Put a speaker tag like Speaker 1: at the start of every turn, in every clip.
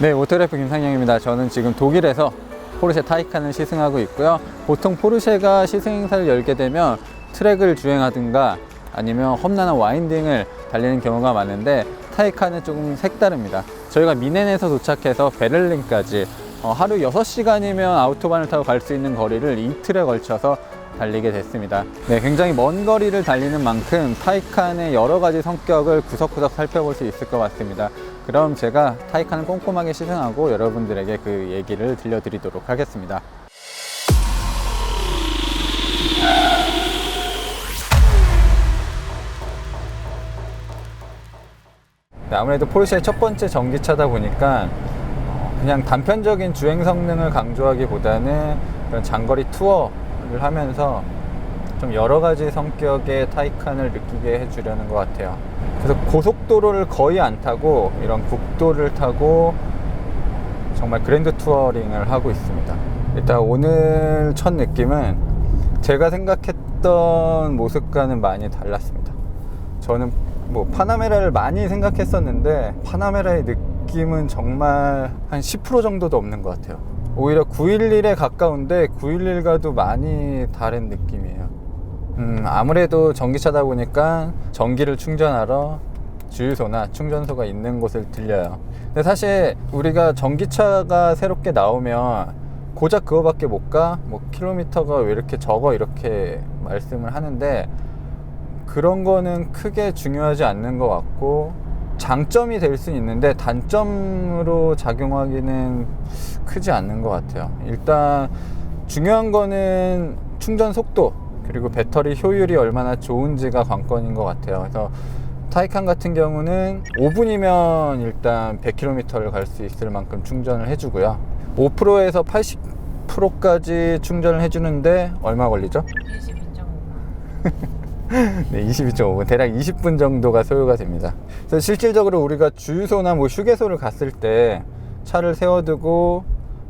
Speaker 1: 네, 오토래프 김상영입니다. 저는 지금 독일에서 포르쉐 타이칸을 시승하고 있고요. 보통 포르쉐가 시승 행사를 열게 되면 트랙을 주행하든가 아니면 험난한 와인딩을 달리는 경우가 많은데 타이칸은 조금 색다릅니다. 저희가 미넨에서 도착해서 베를린까지 어, 하루 6시간이면 아우토반을 타고 갈 수 있는 거리를 이틀에 걸쳐서 달리게 됐습니다. 네, 굉장히 먼 거리를 달리는 만큼 타이칸의 여러 가지 성격을 구석구석 살펴볼 수 있을 것 같습니다. 그럼 제가 타이칸을 꼼꼼하게 시승하고 여러분들에게 그 얘기를 들려드리도록 하겠습니다. 네, 아무래도 포르쉐의 첫 번째 전기차다 보니까 어, 그냥 단편적인 주행 성능을 강조하기보다는 그런 장거리 투어를 하면서 좀 여러 가지 성격의 타이칸을 느끼게 해주려는 것 같아요. 그래서 고속도로를 거의 안 타고 이런 국도를 타고 정말 그랜드 투어링을 하고 있습니다. 일단 오늘 첫 느낌은 제가 생각했던 모습과는 많이 달랐습니다. 저는 뭐 파나메라를 많이 생각했었는데 파나메라의 느낌은 정말 한 10% 정도도 없는 것 같아요. 오히려 911에 가까운데 911과도 많이 다른 느낌이에요. 음, 아무래도 전기차다 보니까 전기를 충전하러 주유소나 충전소가 있는 곳을 들려요. 근데 사실 우리가 전기차가 새롭게 나오면 고작 그거밖에 못 가? 뭐 킬로미터가 왜 이렇게 적어? 이렇게 말씀을 하는데 그런 거는 크게 중요하지 않는 것 같고 장점이 될수 있는데 단점으로 작용하기는 크지 않는 것 같아요. 일단 중요한 거는 충전 속도 그리고 배터리 효율이 얼마나 좋은지가 관건인 것 같아요. 그래서 타이칸 같은 경우는 5분이면 일단 100km를 갈 수 있을 만큼 충전을 해주고요. 5%에서 80%까지 충전을 해주는데 얼마 걸리죠?
Speaker 2: 22.5.
Speaker 1: 네, 22.5분, 대략 20분 정도가 소요가 됩니다. 그래서 실질적으로 우리가 주유소나 뭐 휴게소를 갔을 때 차를 세워두고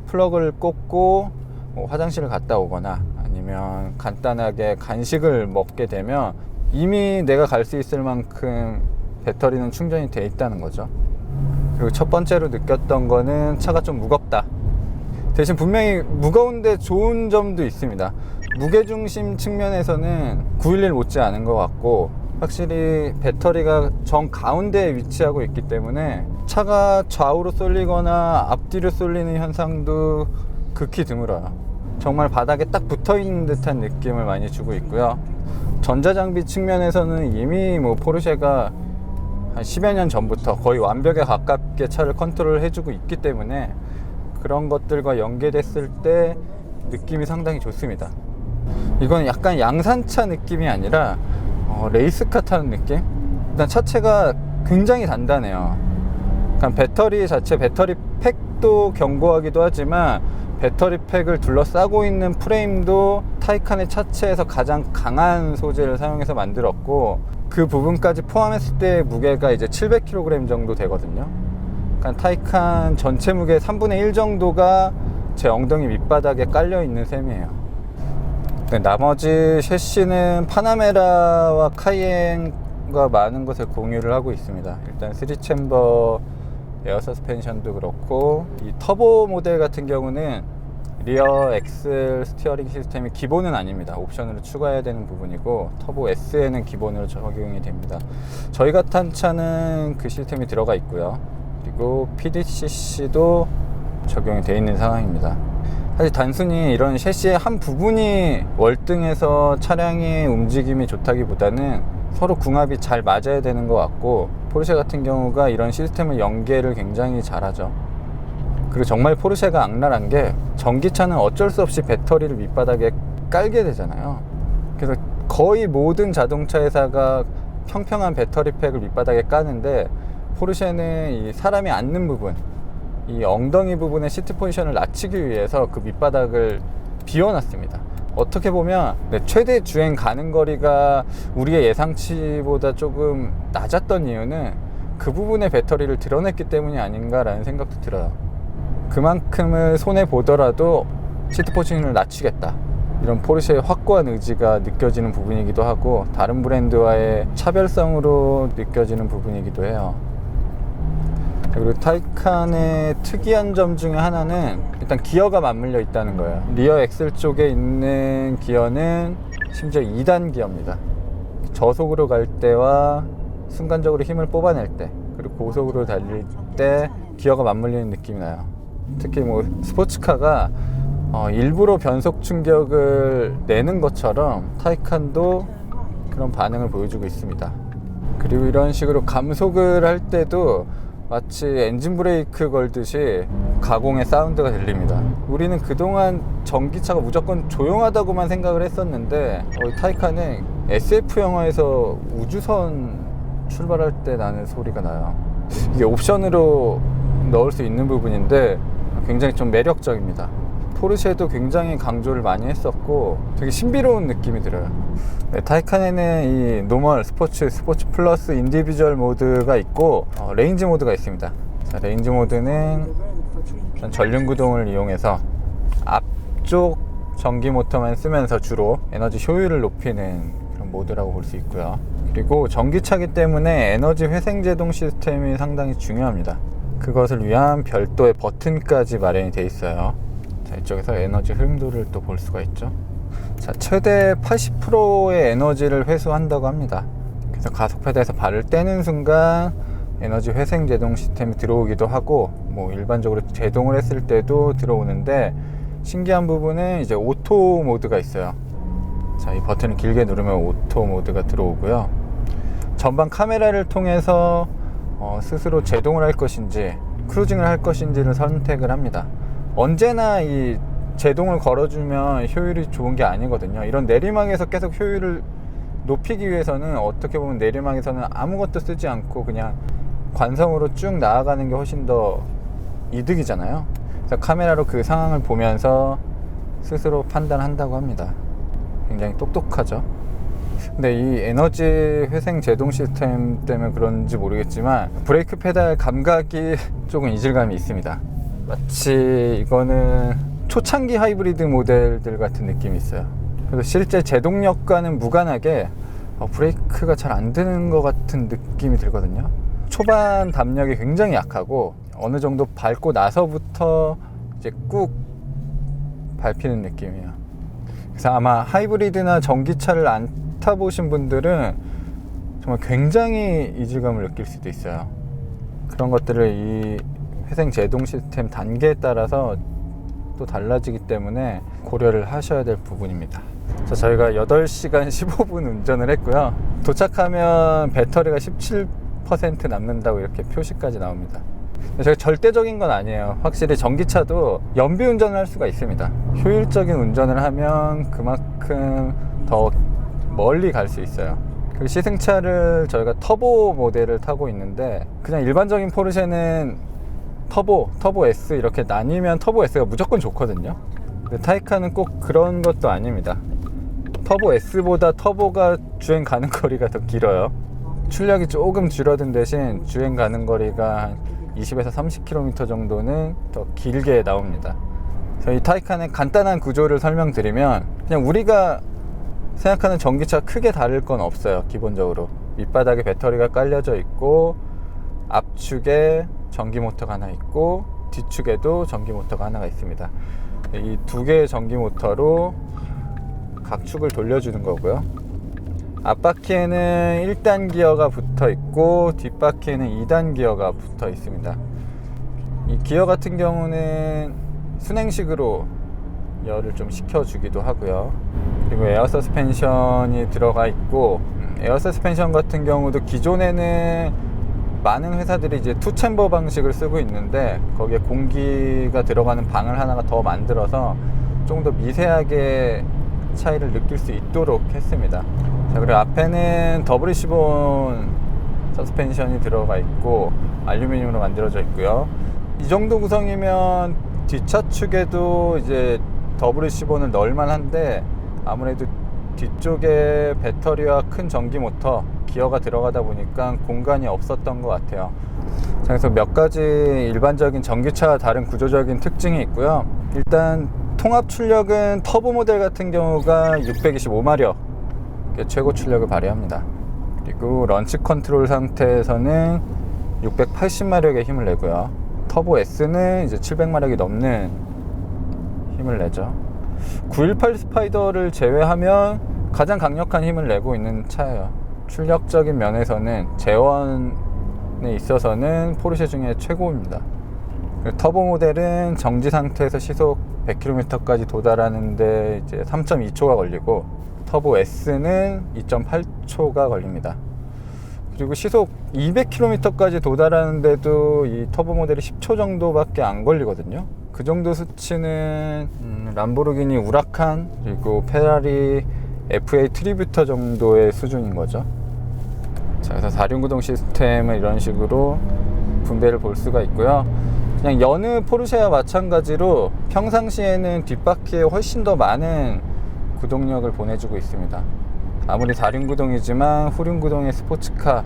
Speaker 1: 플러그를 꽂고 뭐 화장실을 갔다 오거나 아니면 간단하게 간식을 먹게 되면 이미 내가 갈 수 있을 만큼 배터리는 충전이 돼 있다는 거죠. 그리고 첫 번째로 느꼈던 거는 차가 좀 무겁다. 대신 분명히 무거운데 좋은 점도 있습니다. 무게중심 측면에서는 911 못지 않은 것 같고 확실히 배터리가 정 가운데에 위치하고 있기 때문에 차가 좌우로 쏠리거나 앞뒤로 쏠리는 현상도 극히 드물어요. 정말 바닥에 딱 붙어 있는 듯한 느낌을 많이 주고 있고요. 전자장비 측면에서는 이미 뭐 포르쉐가 한 10여 년 전부터 거의 완벽에 가깝게 차를 컨트롤 해주고 있기 때문에 그런 것들과 연계됐을 때 느낌이 상당히 좋습니다. 이건 약간 양산차 느낌이 아니라 어, 레이스카 타는 느낌? 일단 차체가 굉장히 단단해요. 그러니까 배터리 자체 배터리 팩도 견고하기도 하지만 배터리 팩을 둘러싸고 있는 프레임도 타이칸의 차체에서 가장 강한 소재를 사용해서 만들었고 그 부분까지 포함했을 때 무게가 이제 700kg 정도 되거든요. 그러니까 타이칸 전체 무게 3분의 1 정도가 제 엉덩이 밑바닥에 깔려 있는 셈이에요. 네, 나머지 셰시는 파나메라와 카이엔과 많은 것을 공유를 하고 있습니다. 일단 3챔버 에어 서스펜션도 그렇고 이 터보 모델 같은 경우는 리어 엑셀 스티어링 시스템이 기본은 아닙니다. 옵션으로 추가해야 되는 부분이고 터보 S에는 기본으로 적용이 됩니다. 저희가 탄 차는 그 시스템이 들어가 있고요. 그리고 PDCC도 적용이 되어 있는 상황입니다. 사실 단순히 이런 셰시의 한 부분이 월등해서 차량의 움직임이 좋다기보다는 서로 궁합이 잘 맞아야 되는 것 같고 포르쉐 같은 경우가 이런 시스템을 연계를 굉장히 잘하죠. 그리고 정말 포르쉐가 악랄한 게 전기차는 어쩔 수 없이 배터리를 밑바닥에 깔게 되잖아요. 그래서 거의 모든 자동차 회사가 평평한 배터리 팩을 밑바닥에 까는데 포르쉐는 이 사람이 앉는 부분, 이 엉덩이 부분의 시트 포지션을 낮추기 위해서 그 밑바닥을 비워놨습니다. 어떻게 보면 네, 최대 주행 가는 거리가 우리의 예상치보다 조금 낮았던 이유는 그 부분의 배터리를 드러냈기 때문이 아닌가라는 생각도 들어요. 그만큼을 손해 보더라도 시트 포지션을 낮추겠다. 이런 포르쉐의 확고한 의지가 느껴지는 부분이기도 하고 다른 브랜드와의 차별성으로 느껴지는 부분이기도 해요. 그리고 타이칸의 특이한 점 중에 하나는 일단 기어가 맞물려 있다는 거예요. 리어 엑셀 쪽에 있는 기어는 심지어 2단 기어입니다. 저속으로 갈 때와 순간적으로 힘을 뽑아낼 때 그리고 고속으로 달릴 때 기어가 맞물리는 느낌이 나요. 특히 뭐 스포츠카가 어, 일부러 변속 충격을 내는 것처럼 타이칸도 그런 반응을 보여주고 있습니다. 그리고 이런 식으로 감속을 할 때도 마치 엔진 브레이크 걸듯이 가공의 사운드가 들립니다. 우리는 그동안 전기차가 무조건 조용하다고만 생각을 했었는데 어, 이 타이칸은 SF 영화에서 우주선 출발할 때 나는 소리가 나요. 이게 옵션으로 넣을 수 있는 부분인데 굉장히 좀 매력적입니다. 포르쉐도 굉장히 강조를 많이 했었고 되게 신비로운 느낌이 들어요. 네, 타이칸에는 이 노멀, 스포츠, 스포츠 플러스 인디비주얼 모드가 있고 어, 레인지 모드가 있습니다. 자, 레인지 모드는 전륜 구동을 이용해서 앞쪽 전기 모터만 쓰면서 주로 에너지 효율을 높이는 그런 모드라고 볼 수 있고요. 그리고 전기차기 때문에 에너지 회생 제동 시스템이 상당히 중요합니다. 그것을 위한 별도의 버튼까지 마련이 돼 있어요. 자, 이쪽에서 에너지 흐름도를 또 볼 수가 있죠. 자, 최대 80%의 에너지를 회수한다고 합니다. 그래서 가속 페달에서 발을 떼는 순간 에너지 회생 제동 시스템이 들어오기도 하고 뭐 일반적으로 제동을 했을 때도 들어오는데 신기한 부분은 이제 오토 모드가 있어요. 자, 이 버튼을 길게 누르면 오토 모드가 들어오고요. 전방 카메라를 통해서 어, 스스로 제동을 할 것인지 크루징을 할 것인지를 선택을 합니다. 언제나 이 제동을 걸어주면 효율이 좋은 게 아니거든요. 이런 내리막에서 계속 효율을 높이기 위해서는 어떻게 보면 내리막에서는 아무것도 쓰지 않고 그냥 관성으로 쭉 나아가는 게 훨씬 더 이득이잖아요. 그래서 카메라로 그 상황을 보면서 스스로 판단한다고 합니다. 굉장히 똑똑하죠. 근데 이 에너지 회생 제동 시스템 때문에 그런지 모르겠지만 브레이크 페달 감각이 조금 이질감이 있습니다. 마치 이거는 초창기 하이브리드 모델들 같은 느낌이 있어요. 그래서 실제 제동력과는 무관하게 어, 브레이크가 잘안 드는 것 같은 느낌이 들거든요. 초반 담력이 굉장히 약하고 어느 정도 밟고 나서부터 이제 꾹 밟히는 느낌이에요. 그래서 아마 하이브리드나 전기차를 안 타보신 분들은 정말 굉장히 이질감을 느낄 수도 있어요. 그런 것들을 이 회생 제동 시스템 단계에 따라서 또 달라지기 때문에 고려를 하셔야 될 부분입니다. 자, 저희가 8시간 15분 운전을 했고요. 도착하면 배터리가 17% 남는다고 이렇게 표시까지 나옵니다. 저희 절대적인 건 아니에요. 확실히 전기차도 연비 운전을 할 수가 있습니다. 효율적인 운전을 하면 그만큼 더 멀리 갈 수 있어요. 그리고 시승차를 저희가 터보 모델을 타고 있는데 그냥 일반적인 포르쉐는 터보, 터보 S 이렇게 나뉘면 터보 S가 무조건 좋거든요. 근데 타이칸은 꼭 그런 것도 아닙니다. 터보 S보다 터보가 주행 가는 거리가 더 길어요. 출력이 조금 줄어든 대신 주행 가는 거리가 한 20에서 30km 정도는 더 길게 나옵니다. 저희 타이칸의 간단한 구조를 설명드리면 그냥 우리가 생각하는 전기차 크게 다를 건 없어요. 기본적으로 밑바닥에 배터리가 깔려져 있고 앞축에 전기 모터가 하나 있고 뒤축에도 전기 모터가 하나가 있습니다. 이 두 개의 전기 모터로 각 축을 돌려주는 거고요. 앞바퀴에는 1단 기어가 붙어 있고 뒷바퀴에는 2단 기어가 붙어 있습니다. 이 기어 같은 경우는 순행식으로 열을 좀 식혀주기도 하고요. 그리고 에어 서스펜션이 들어가 있고 음, 에어 서스펜션 같은 경우도 기존에는 많은 회사들이 이제 투 챔버 방식을 쓰고 있는데 거기에 공기가 들어가는 방을 하나가 더 만들어서 좀 더 미세하게 차이를 느낄 수 있도록 했습니다. 자, 그리고 앞에는 더블 시본 서스펜션이 들어가 있고 알루미늄으로 만들어져 있고요. 이 정도 구성이면 뒷차 축에도 이제 더블 시본을 넣을만 한데 아무래도 뒤쪽에 배터리와 큰 전기 모터 기어가 들어가다 보니까 공간이 없었던 것 같아요. 자, 그래서 몇 가지 일반적인 전기차와 다른 구조적인 특징이 있고요. 일단 통합 출력은 터보 모델 같은 경우가 625마력 최고 출력을 발휘합니다. 그리고 런치 컨트롤 상태에서는 680마력의 힘을 내고요. 터보 S는 이제 700마력이 넘는 힘을 내죠. 918 스파이더를 제외하면 가장 강력한 힘을 내고 있는 차예요. 출력적인 면에서는 제원에 있어서는 포르쉐 중에 최고입니다. 터보 모델은 정지 상태에서 시속 100km까지 도달하는데 이제 3.2초가 걸리고 터보 S는 2.8초가 걸립니다. 그리고 시속 200km까지 도달하는데도 이 터보 모델이 10초 정도밖에 안 걸리거든요. 그 정도 수치는 음, 람보르기니 우라칸 그리고 페라리 FA 트리뷰터 정도의 수준인 거죠. 자, 그래서 4륜구동 시스템을 이런 식으로 분배를 볼 수가 있고요. 그냥 여느 포르쉐와 마찬가지로 평상시에는 뒷바퀴에 훨씬 더 많은 구동력을 보내주고 있습니다. 아무리 4륜 구동이지만 후륜 구동의 스포츠카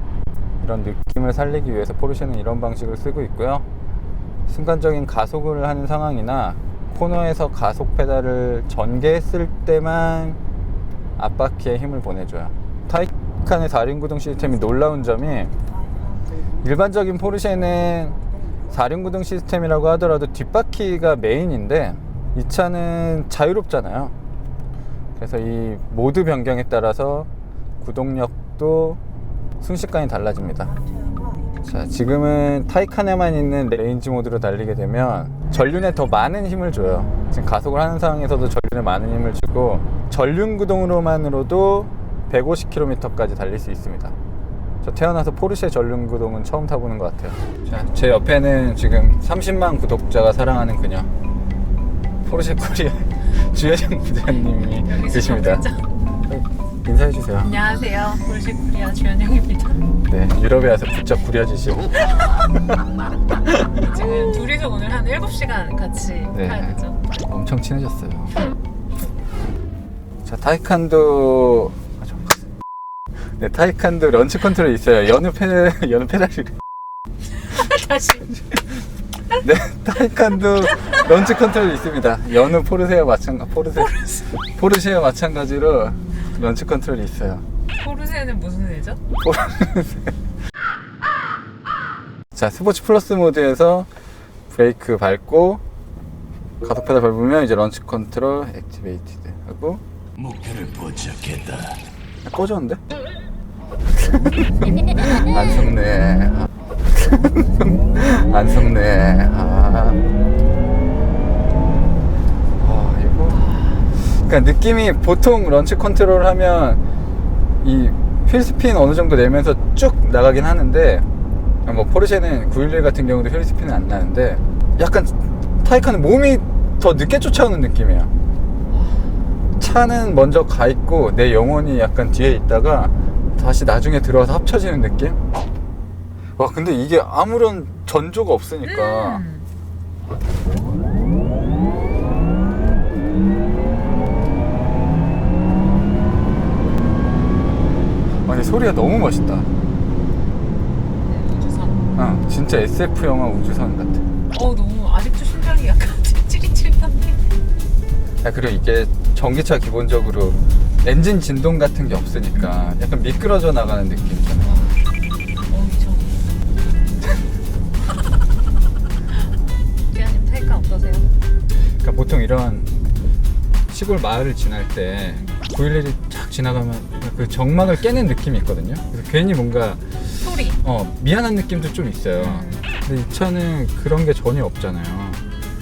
Speaker 1: 이런 느낌을 살리기 위해서 포르쉐는 이런 방식을 쓰고 있고요. 순간적인 가속을 하는 상황이나 코너에서 가속 페달을 전개했을 때만 앞바퀴에 힘을 보내줘요. 타이칸의 4륜 구동 시스템이 놀라운 점이 일반적인 포르쉐는 4륜 구동 시스템이라고 하더라도 뒷바퀴가 메인인데 이 차는 자유롭잖아요. 그래서 이 모드 변경에 따라서 구동력도 순식간에 달라집니다. 자, 지금은 타이칸에만 있는 레인지 모드로 달리게 되면 전륜에 더 많은 힘을 줘요. 지금 가속을 하는 상황에서도 전륜에 많은 힘을 주고 전륜 구동으로만으로도 150km까지 달릴 수 있습니다. 저 태어나서 포르쉐 전륜 구동은 처음 타보는 것 같아요. 자, 제 옆에는 지금 30만 구독자가 사랑하는 그녀 포르쉐 코리아 주혜정 부장님이 계십니다. 인사해 주세요.
Speaker 2: 안녕하세요. 볼시 코리아 주연영입니다.
Speaker 1: 네, 유럽에 와서 부쩍 구려지시고
Speaker 2: 지금 둘이서 오늘 한 7시간 같이
Speaker 1: 네.
Speaker 2: 타야 되죠.
Speaker 1: 엄청 친해졌어요. 자, 타이칸도 아, 좀- 네, 타이칸도 런치 컨트롤 있어요. 여느 페 여느 페달이
Speaker 2: 다시.
Speaker 1: 네, 타이칸도 런치 컨트롤 있습니다. 여느 포르쉐와 마찬 포르쉐 포르쉐와 마찬가지로 런치 컨트롤이 있어요.
Speaker 2: 포르쉐는 무슨 애죠?
Speaker 1: 자, 스포츠 플러스 모드에서 브레이크 밟고 가속 페달 밟으면 이제 런치 컨트롤 액티베이티드 하고
Speaker 3: 목표를 포착했다.
Speaker 1: 아, 꺼졌는데? 안 속네. 아. 안 속네. 아. 아, 이거. 그러니까 느낌이 보통 런치 컨트롤 하면 이 휠스핀 어느 정도 내면서 쭉 나가긴 하는데 뭐 포르쉐는 911 같은 경우도 휠스핀은 안 나는데 약간 타이칸은 몸이 더 늦게 쫓아오는 느낌이야. 차는 먼저 가 있고 내 영혼이 약간 뒤에 있다가 다시 나중에 들어와서 합쳐지는 느낌? 와 근데 이게 아무런 전조가 없으니까
Speaker 2: 음.
Speaker 1: 아니 소리가 너무 멋있다
Speaker 2: 네, 우주선.
Speaker 1: 어, 진짜 SF 영화 우주선 같아
Speaker 2: 어 너무 아직도 심장이 약간 찌릿찌릿한데.
Speaker 1: 야, 그리고 이게 전기차 기본적으로 엔진 진동 같은 게 없으니까 약간 미끄러져 나가는 느낌이잖아
Speaker 2: 어 미쳐. 어떠세요?
Speaker 1: 그러니까 보통 이런 시골 마을을 지날 때 911이 쫙 지나가면 그 정막을 깨는 느낌이 있거든요. 그래서 괜히 뭔가
Speaker 2: 소리.
Speaker 1: 어, 미안한 느낌도 좀 있어요. 근데 이 차는 그런 게 전혀 없잖아요.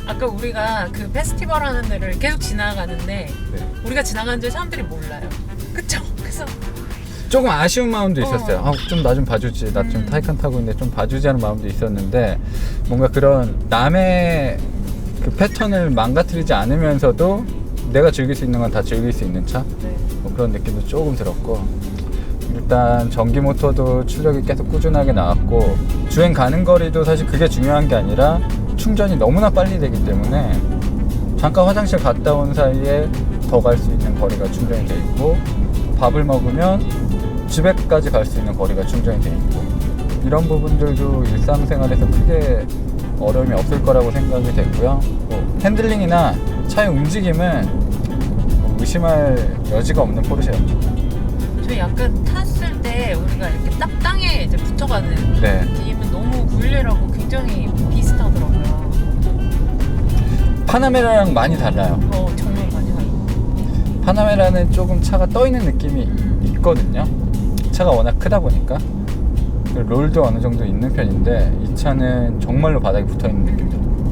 Speaker 2: 아까 우리가 그 페스티벌 하는 데를 계속 지나가는데
Speaker 1: 네.
Speaker 2: 우리가 지나가는 줄 사람들이 몰라요. 그쵸? 그래서
Speaker 1: 조금 아쉬운 마음도 있었어요.
Speaker 2: 어.
Speaker 1: 아, 좀 나 좀 봐주지. 나 좀
Speaker 2: 음.
Speaker 1: 타이칸 타고 있는데 좀 봐주지 하는 마음도 있었는데 뭔가 그런 남의 그 패턴을 망가뜨리지 않으면서도 내가 즐길 수 있는 건 다 즐길 수 있는 차?
Speaker 2: 네.
Speaker 1: 뭐 그런 느낌도 조금 들었고 일단 전기 모터도 출력이 계속 꾸준하게 나왔고 주행 가는 거리도 사실 그게 중요한 게 아니라 충전이 너무나 빨리 되기 때문에 잠깐 화장실 갔다 온 사이에 더 갈 수 있는 거리가 충전이 돼 있고 밥을 먹으면 집에까지 갈 수 있는 거리가 충전이 돼 있고 이런 부분들도 일상생활에서 크게 어려움이 없을 거라고 생각이 됐고요. 뭐 핸들링이나 차의 움직임은 뭐 의심할 여지가 없는 포르쉐였죠.
Speaker 2: 저 약간 탔을 때 우리가 이렇게 딱 땅에 이제 붙어가는
Speaker 1: 네.
Speaker 2: 느낌은 너무 911하고 굉장히 비슷하더라고요.
Speaker 1: 파나메라랑 많이 달라요.
Speaker 2: 어, 정말 많이 달라.
Speaker 1: 파나메라는 조금 차가 떠 있는 느낌이
Speaker 2: 음.
Speaker 1: 있거든요. 차가 워낙 크다 보니까 롤도 어느 정도 있는 편인데 이 차는 정말로 바닥에 붙어 있는 느낌 들어요.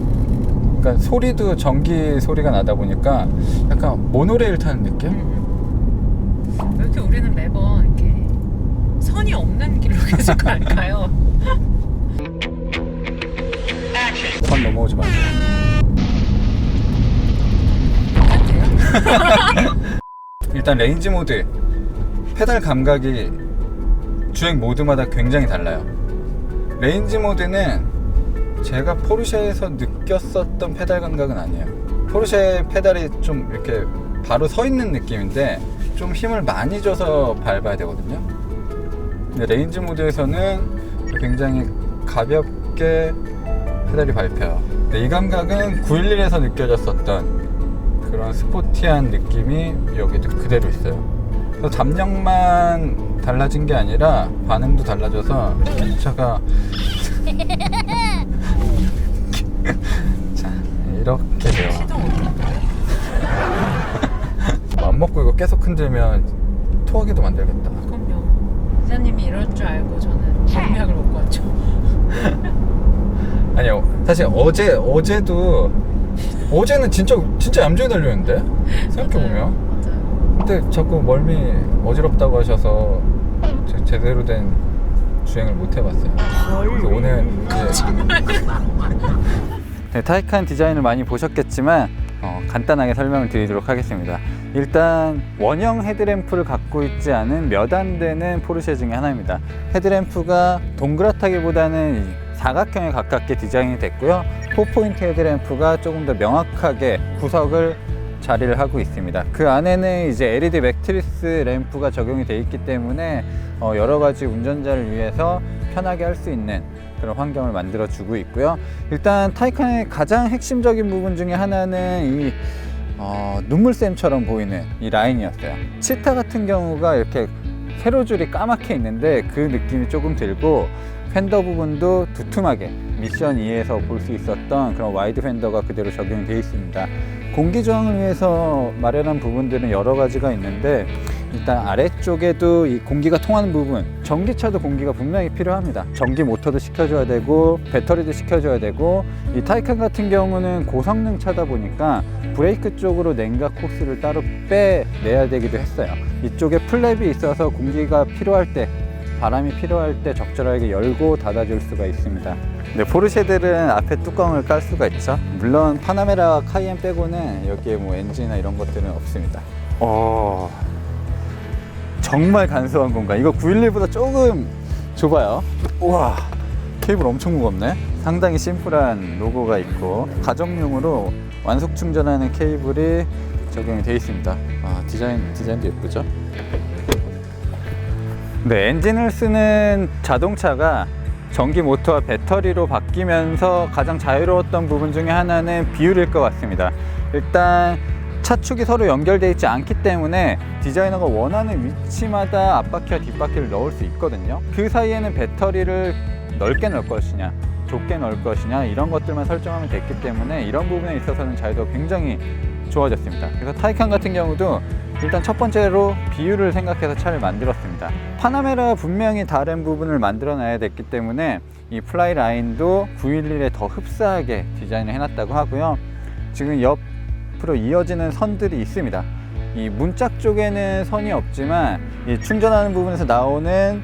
Speaker 1: 그러니까 소리도 전기 소리가 나다 보니까 약간 모노레일 타는 느낌?
Speaker 2: 음. 왜 이렇게 우리는 매번 이렇게 선이 없는 길로 계속 갈까요?
Speaker 1: 선 넘어오지 마세요. 일단 레인지 모드 페달 감각이 주행 모드마다 굉장히 달라요. 레인지 모드는 제가 포르쉐에서 느꼈었던 페달 감각은 아니에요. 포르쉐 페달이 좀 이렇게 바로 서 있는 느낌인데 좀 힘을 많이 줘서 밟아야 되거든요. 레인지 모드에서는 굉장히 가볍게 페달이 밟혀요. 이 감각은 911에서 느껴졌었던 그런 스포티한 느낌이 여기도 그대로 있어요. 그래서 담력만 달라진 게 아니라 반응도 달라져서 이 차가 자 이렇게 돼요.
Speaker 2: 시동 어떻게
Speaker 1: 맘 먹고 이거 계속 흔들면 토하게도 만들겠다.
Speaker 2: 그럼요. 기자님이 이럴 줄 알고 저는 경약을 못 갔죠.
Speaker 1: 아니요 사실 어제 어제도 어제는 진짜 진짜 얌전히 달렸는데 생각해 보면.
Speaker 2: 맞아요.
Speaker 1: 근데 자꾸 멀미 어지럽다고 하셔서 제, 제대로 된 주행을 못 해봤어요. 그래서 오늘 네, 타이칸 디자인을 많이 보셨겠지만 어, 간단하게 설명을 드리도록 하겠습니다. 일단 원형 헤드램프를 갖고 있지 않은 몇 안 되는 포르쉐 중에 하나입니다. 헤드램프가 동그랗다기보다는 이 사각형에 가깝게 디자인이 됐고요. 4포인트 헤드램프가 조금 더 명확하게 구석을 자리를 하고 있습니다. 그 안에는 이제 LED 맥트리스 램프가 적용이 되어 있기 때문에 어, 여러 가지 운전자를 위해서 편하게 할 수 있는 그런 환경을 만들어 주고 있고요. 일단 타이칸의 가장 핵심적인 부분 중에 하나는 이 어, 눈물샘처럼 보이는 이 라인이었어요. 치타 같은 경우가 이렇게 세로줄이 까맣게 있는데 그 느낌이 조금 들고 팬더 부분도 두툼하게 미션 2에서 볼 수 있었던 그런 와이드 팬더가 그대로 적용이 되어 있습니다. 공기 저항을 위해서 마련한 부분들은 여러 가지가 있는데 일단 아래쪽에도 이 공기가 통하는 부분 전기차도 공기가 분명히 필요합니다 전기 모터도 시켜줘야 되고 배터리도 시켜줘야 되고 이 타이칸 같은 경우는 고성능 차다 보니까 브레이크 쪽으로 냉각 호스를 따로 빼내야 되기도 했어요 이쪽에 플랩이 있어서 공기가 필요할 때 바람이 필요할 때 적절하게 열고 닫아줄 수가 있습니다. 네, 포르쉐들은 앞에 뚜껑을 깔 수가 있죠. 물론 파나메라 카이엔 빼고는 여기에 뭐 엔진이나 이런 것들은 없습니다. 어, 정말 간소한 공간. 이거 911보다 조금 좁아요. 우와, 케이블 엄청 무겁네. 상당히 심플한 로고가 있고 가정용으로 완속 충전하는 케이블이 적용이 되어 있습니다. 아, 디자인 디자인도 예쁘죠? 네, 엔진을 쓰는 자동차가 전기 모터와 배터리로 바뀌면서 가장 자유로웠던 부분 중에 하나는 비율일 것 같습니다. 일단 차축이 서로 연결되어 있지 않기 때문에 디자이너가 원하는 위치마다 앞바퀴와 뒷바퀴를 넣을 수 있거든요. 그 사이에는 배터리를 넓게 넣을 것이냐, 좁게 넣을 것이냐 이런 것들만 설정하면 됐기 때문에 이런 부분에 있어서는 자유도가 굉장히 좋아졌습니다. 그래서 타이칸 같은 경우도 일단 첫 번째로 비율을 생각해서 차를 만들었습니다. 파나메라 분명히 다른 부분을 만들어 놔야 됐기 때문에 이 플라이 라인도 911에 더 흡사하게 디자인을 해놨다고 하고요. 지금 옆으로 이어지는 선들이 있습니다. 이 문짝 쪽에는 선이 없지만 이 충전하는 부분에서 나오는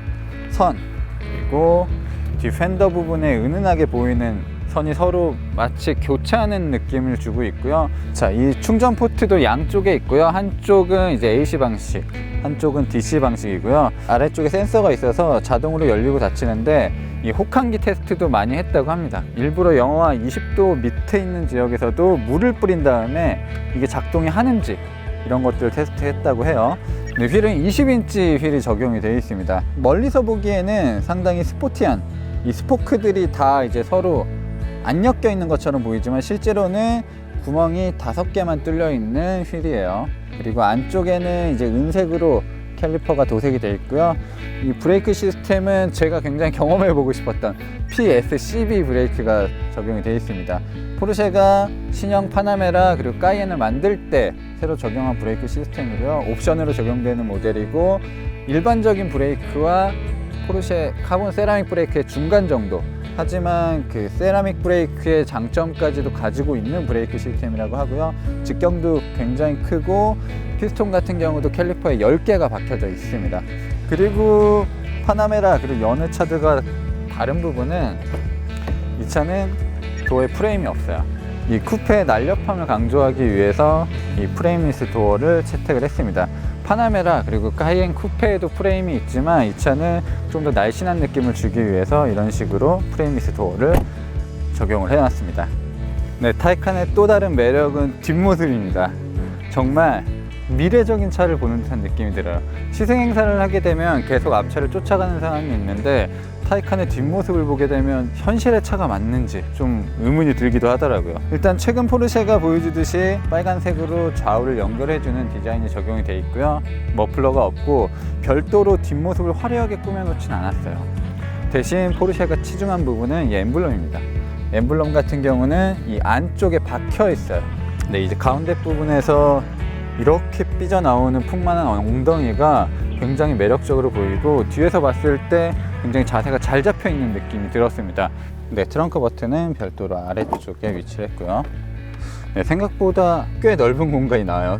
Speaker 1: 선 그리고 뒤 팬더 부분에 은은하게 보이는 선이 서로 마치 교차하는 느낌을 주고 있고요. 자, 이 충전 포트도 양쪽에 있고요. 한쪽은 이제 AC 방식, 한쪽은 DC 방식이고요. 아래쪽에 센서가 있어서 자동으로 열리고 닫히는데 이 혹한기 테스트도 많이 했다고 합니다. 일부러 영하 20도 밑에 있는 지역에서도 물을 뿌린 다음에 이게 작동이 하는지 이런 것들을 테스트했다고 해요. 네, 휠은 20인치 휠이 적용이 되어 있습니다. 멀리서 보기에는 상당히 스포티한 이 스포크들이 다 이제 서로 안 엮여 있는 것처럼 보이지만 실제로는 구멍이 다섯 개만 뚫려 있는 휠이에요. 그리고 안쪽에는 이제 은색으로 캘리퍼가 도색이 되어 있고요. 이 브레이크 시스템은 제가 굉장히 경험해 보고 싶었던 PSCB 브레이크가 적용이 되어 있습니다. 포르쉐가 신형 파나메라 그리고 까이엔을 만들 때 새로 적용한 브레이크 시스템이고요. 옵션으로 적용되는 모델이고 일반적인 브레이크와 포르쉐 카본 세라믹 브레이크의 중간 정도 하지만 그 세라믹 브레이크의 장점까지도 가지고 있는 브레이크 시스템이라고 하고요. 직경도 굉장히 크고 피스톤 같은 경우도 캘리퍼에 10개가 박혀져 있습니다. 그리고 파나메라 그리고 여느 차들과 다른 부분은 이 차는 도어에 프레임이 없어요. 이 쿠페의 날렵함을 강조하기 위해서 이 프레임리스 도어를 채택을 했습니다. 파나메라 그리고 카이엔 쿠페에도 프레임이 있지만 이 차는 좀 더 날씬한 느낌을 주기 위해서 이런 식으로 프레임리스 도어를 적용을 해놨습니다. 네, 타이칸의 또 다른 매력은 뒷모습입니다. 정말 미래적인 차를 보는 듯한 느낌이 들어요. 시승 행사를 하게 되면 계속 앞차를 쫓아가는 상황이 있는데 타이칸의 뒷모습을 보게 되면 현실의 차가 맞는지 좀 의문이 들기도 하더라고요. 일단 최근 포르쉐가 보여주듯이 빨간색으로 좌우를 연결해주는 디자인이 적용이 되어 있고요. 머플러가 없고 별도로 뒷모습을 화려하게 꾸며놓진 않았어요. 대신 포르쉐가 치중한 부분은 이 엠블럼입니다. 엠블럼 같은 경우는 이 안쪽에 박혀 있어요. 근데 이제 가운데 부분에서 이렇게 삐져나오는 풍만한 엉덩이가 굉장히 매력적으로 보이고 뒤에서 봤을 때 굉장히 자세가 잘 잡혀 있는 느낌이 들었습니다. 네, 트렁크 버튼은 별도로 아래쪽에 위치를 했고요. 네, 생각보다 꽤 넓은 공간이 나와요.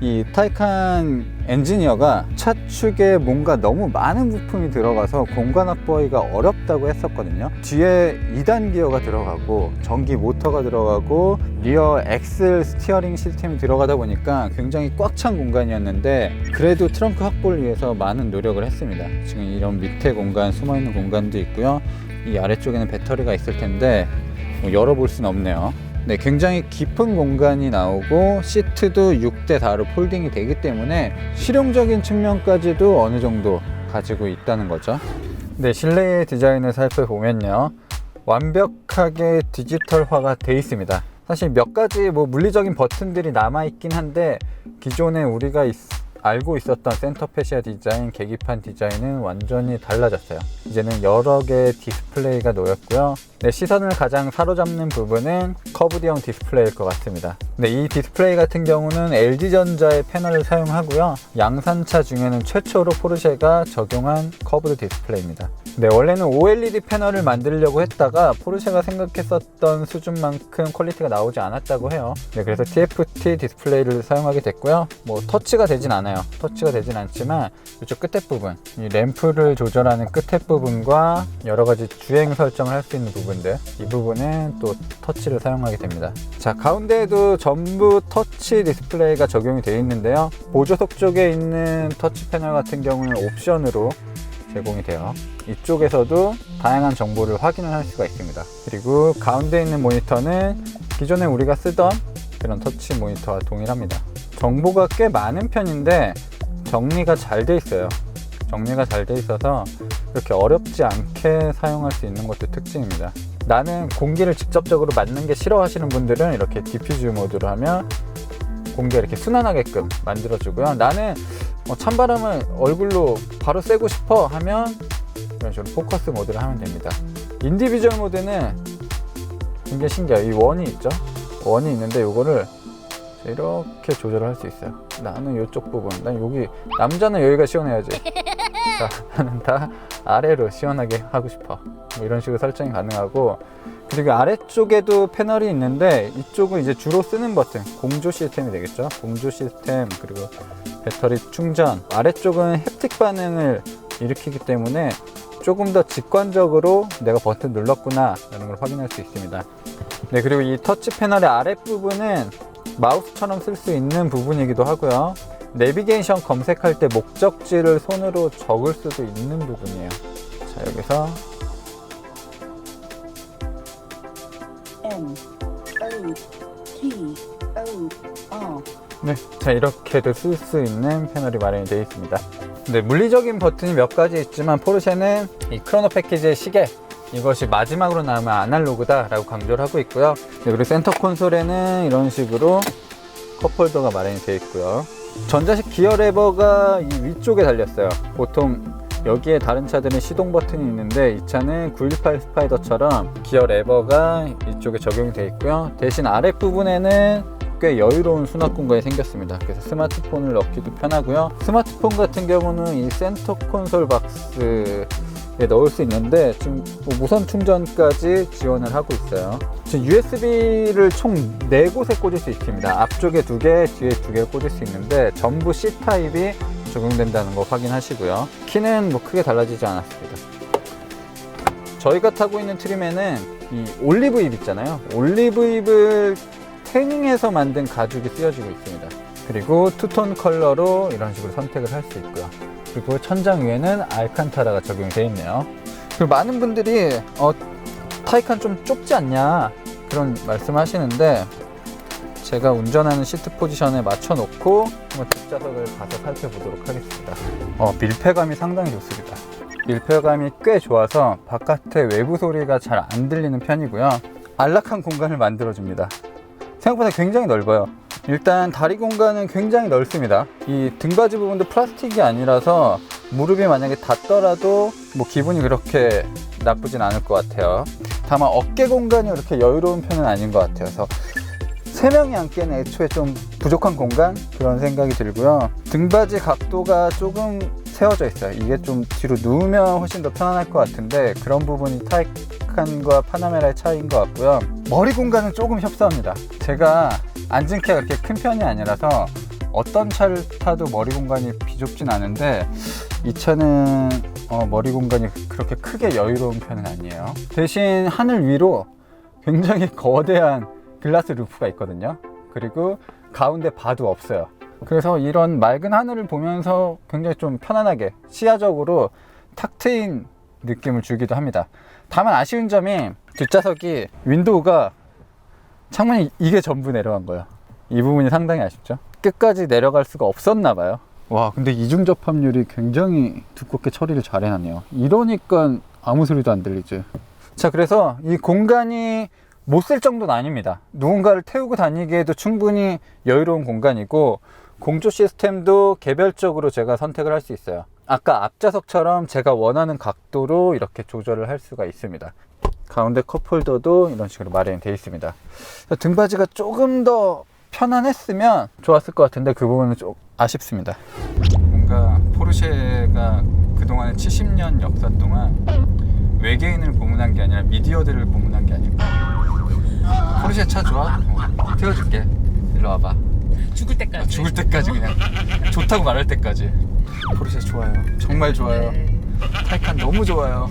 Speaker 1: 이 타이칸 엔지니어가 차축에 뭔가 너무 많은 부품이 들어가서 공간 확보하기가 어렵다고 했었거든요. 뒤에 2단 기어가 들어가고 전기 모터가 들어가고 리어 엑셀 스티어링 시스템이 들어가다 보니까 굉장히 꽉 찬 공간이었는데 그래도 트렁크 확보를 위해서 많은 노력을 했습니다. 지금 이런 밑에 공간, 숨어 있는 공간도 있고요. 이 아래쪽에는 배터리가 있을 텐데 뭐 열어볼 수는 없네요. 네, 굉장히 깊은 공간이 나오고 시트도 6대 4로 폴딩이 되기 때문에 실용적인 측면까지도 어느 정도 가지고 있다는 거죠. 네, 실내의 디자인을 살펴보면요. 완벽하게 디지털화가 돼 있습니다. 사실 몇 가지 뭐 물리적인 버튼들이 남아 있긴 한데 기존에 우리가 있- 알고 있었던 센터페시아 디자인, 계기판 디자인은 완전히 달라졌어요. 이제는 여러 개의 디스플레이가 놓였고요. 네, 시선을 가장 사로잡는 부분은 커브드형 디스플레이일 것 같습니다. 네, 이 디스플레이 같은 경우는 LG전자의 패널을 사용하고요. 양산차 중에는 최초로 포르쉐가 적용한 커브드 디스플레이입니다. 네, 원래는 OLED 패널을 만들려고 했다가 포르쉐가 생각했었던 수준만큼 퀄리티가 나오지 않았다고 해요. 네, 그래서 TFT 디스플레이를 사용하게 됐고요. 뭐 터치가 되진 않아요. 터치가 되진 않지만 이쪽 끝에 부분, 이 램프를 조절하는 끝에 부분과 여러 가지 주행 설정을 할 수 있는 부분들, 이 부분은 또 터치를 사용하게 됩니다. 자, 가운데에도 전부 터치 디스플레이가 적용이 되어 있는데요. 보조석 쪽에 있는 터치 패널 같은 경우는 옵션으로 제공이 돼요. 이쪽에서도 다양한 정보를 확인을 할 수가 있습니다. 그리고 가운데 있는 모니터는 기존에 우리가 쓰던 그런 터치 모니터와 동일합니다. 정보가 꽤 많은 편인데 정리가 잘 돼 있어요. 정리가 잘 돼 있어서 이렇게 어렵지 않게 사용할 수 있는 것도 특징입니다. 나는 공기를 직접적으로 맞는 게 싫어하시는 분들은 이렇게 디퓨즈 모드로 하면 공기가 이렇게 순환하게끔 만들어주고요. 나는 어, 찬바람을 얼굴로 바로 쐬고 싶어 하면 이런 식으로 포커스 모드를 하면 됩니다. 인디비주얼 모드는 굉장히 신기해요. 이 원이 있죠? 원이 있는데 이거를 이렇게 조절을 할 수 있어요. 나는 이쪽 부분, 난 여기 남자는 여기가 시원해야지. 자, 나는 다 아래로 시원하게 하고 싶어. 뭐 이런 식으로 설정이 가능하고 그리고 아래쪽에도 패널이 있는데 이쪽은 이제 주로 쓰는 버튼 공조 시스템이 되겠죠. 공조 시스템 그리고 배터리 충전. 아래쪽은 햅틱 반응을 일으키기 때문에 조금 더 직관적으로 내가 버튼 눌렀구나 라는 걸 확인할 수 있습니다. 네, 그리고 이 터치 패널의 아랫부분은 마우스처럼 쓸 수 있는 부분이기도 하고요. 내비게이션 검색할 때 목적지를 손으로 적을 수도 있는 부분이에요. 자, 여기서
Speaker 4: N O T O R
Speaker 1: 네, 자 이렇게도 쓸 수 있는 패널이 마련이 되어 있습니다. 네, 물리적인 버튼이 몇 가지 있지만 포르쉐는 이 크로노 패키지의 시계 이것이 마지막으로 남은 아날로그다라고 강조를 하고 있고요. 네, 그리고 센터 콘솔에는 이런 식으로 컵홀더가 마련이 되어 있고요. 전자식 기어 레버가 이 위쪽에 달렸어요. 보통 여기에 다른 차들은 시동 버튼이 있는데 이 차는 918 스파이더처럼 기어 레버가 이쪽에 적용이 되어 있고요. 대신 아랫부분에는 꽤 여유로운 수납 공간이 생겼습니다. 그래서 스마트폰을 넣기도 편하고요. 스마트폰 같은 경우는 이 센터 콘솔 박스에 넣을 수 있는데 지금 뭐 무선 충전까지 지원을 하고 있어요. 지금 USB를 총 4곳에 꽂을 수 있습니다. 앞쪽에 2개, 뒤에 2개를 꽂을 수 있는데 전부 C 타입이 적용된다는 거 확인하시고요. 키는 뭐 크게 달라지지 않았습니다. 저희가 타고 있는 트림에는 이 올리브잎 있잖아요. 올리브잎을 태닝해서 만든 가죽이 쓰여지고 있습니다. 그리고 투톤 컬러로 이런 식으로 선택을 할 수 있고요. 그리고 천장 위에는 알칸타라가 적용되어 있네요. 그리고 많은 분들이 어, 타이칸 좀 좁지 않냐 그런 말씀 하시는데 제가 운전하는 시트 포지션에 맞춰 놓고 한번 뒷좌석을 가서 살펴보도록 하겠습니다. 어, 밀폐감이 상당히 좋습니다. 밀폐감이 꽤 좋아서 바깥의 외부 소리가 잘 안 들리는 편이고요. 안락한 공간을 만들어줍니다. 생각보다 굉장히 넓어요. 일단 다리 공간은 굉장히 넓습니다. 이 등받이 부분도 플라스틱이 아니라서 무릎이 만약에 닿더라도 뭐 기분이 그렇게 나쁘진 않을 것 같아요. 다만 어깨 공간이 그렇게 여유로운 편은 아닌 것 같아요. 그래서 세 명이 앉기에는 애초에 좀 부족한 공간 그런 생각이 들고요. 등받이 각도가 조금 세워져 있어요. 이게 좀 뒤로 누우면 훨씬 더 편안할 것 같은데 그런 부분이 타 이칸과 파나메라의 차이인 것 같고요. 머리 공간은 조금 협소합니다. 제가 앉은 키가 그렇게 큰 편이 아니라서 어떤 차를 타도 머리 공간이 비좁진 않은데 이 차는 어, 머리 공간이 그렇게 크게 여유로운 편은 아니에요. 대신 하늘 위로 굉장히 거대한 글라스 루프가 있거든요. 그리고 가운데 바도 없어요. 그래서 이런 맑은 하늘을 보면서 굉장히 좀 편안하게 시야적으로 탁 트인 느낌을 주기도 합니다. 다만 아쉬운 점이 뒷좌석이 윈도우가 창문이 이게 전부 내려간 거예요. 이 부분이 상당히 아쉽죠. 끝까지 내려갈 수가 없었나 봐요. 와, 근데 이중 접합률이 굉장히 두껍게 처리를 잘 해놨네요. 이러니까 아무 소리도 안 들리지. 자, 그래서 이 공간이 못 쓸 정도는 아닙니다. 누군가를 태우고 다니기에도 충분히 여유로운 공간이고 공조 시스템도 개별적으로 제가 선택을 할 수 있어요. 아까 앞좌석처럼 제가 원하는 각도로 이렇게 조절을 할 수가 있습니다. 가운데 컵홀더도 이런 식으로 마련이 되어 있습니다. 등받이가 조금 더 편안했으면 좋았을 것 같은데 그 부분은 좀 아쉽습니다. 뭔가 포르쉐가 그동안 70년 역사 동안 외계인을 고문한 게 아니라 미디어들을 고문한 게 아닐까. 포르쉐 차 좋아? 어, 태워줄게. 일로 와봐.
Speaker 2: 죽을 때까지.
Speaker 1: 아, 죽을 때까지 그냥 좋다고 말할 때까지. 포르쉐 좋아요. 정말 좋아요.
Speaker 2: 네.
Speaker 1: 타이칸 너무 좋아요.